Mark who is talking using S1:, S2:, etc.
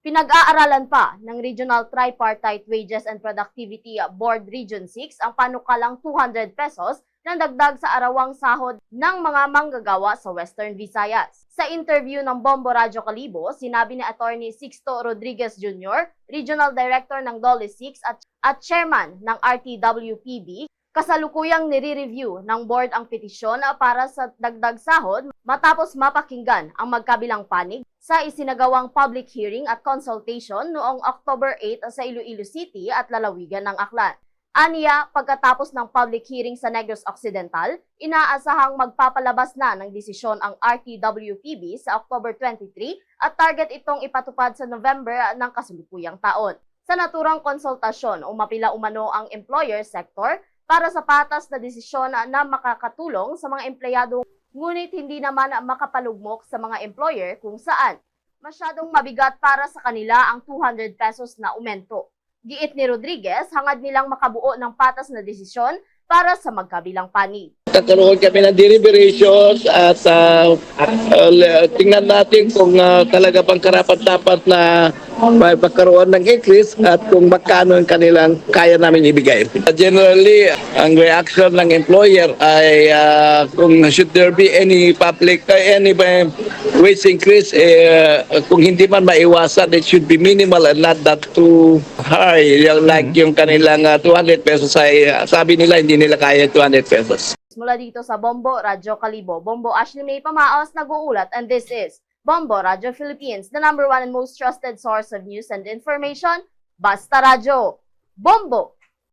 S1: Pinag-aaralan pa ng Regional Tripartite Wages and Productivity Board Region 6 ang panukalang 200 pesos na dagdag sa arawang sahod ng mga manggagawa sa Western Visayas. Sa interview ng Bombo Radyo Kalibo, sinabi ni Attorney Sixto Rodriguez Jr., Regional Director ng DOLE 6 at, at Chairman ng RTWPB, kasalukuyang nire-review ng board ang petisyon para sa dagdag sahod matapos mapakinggan ang magkabilang panig sa isinagawang public hearing at consultation noong October 8 sa Iloilo City at lalawigan ng Aklan. Aniya, pagkatapos ng public hearing sa Negros Occidental, inaasahang magpapalabas na ng desisyon ang RTWPB sa October 23 at target itong ipatupad sa November ng kasulukuyang taon. Sa naturang konsultasyon, umapila umano ang employer sector para sa patas na desisyon na makakatulong sa mga empleyado ngunit hindi naman makapalugmok sa mga employer kung saan masyadong mabigat para sa kanila ang 200 pesos na umento. Giit ni Rodriguez, hangad nilang makabuo ng patas na desisyon para sa magkabilang panig.
S2: Nagkaroon kami ng deliberations at uh, uh, tingnan natin kung uh, talaga bang karapat-dapat na may magkaroon ng increase at kung magkano ang kanilang kaya namin ibigay. Generally, ang reaction ng employer ay uh, kung should there be any public, uh, any uh, wage increase, eh, kung hindi man maiwasan, it should be minimal and not that too high. Yung, like yung kanilang uh, 200 pesos ay uh, sabi nila hindi nila kaya 200 pesos.
S1: Mula dito sa Bombo Radyo Kalibo, Bombo Ashley May Pamaos nag-uulat and this is Bombo Radyo Philippines, the number one and most trusted source of news and information. Basta Radyo. Bombo!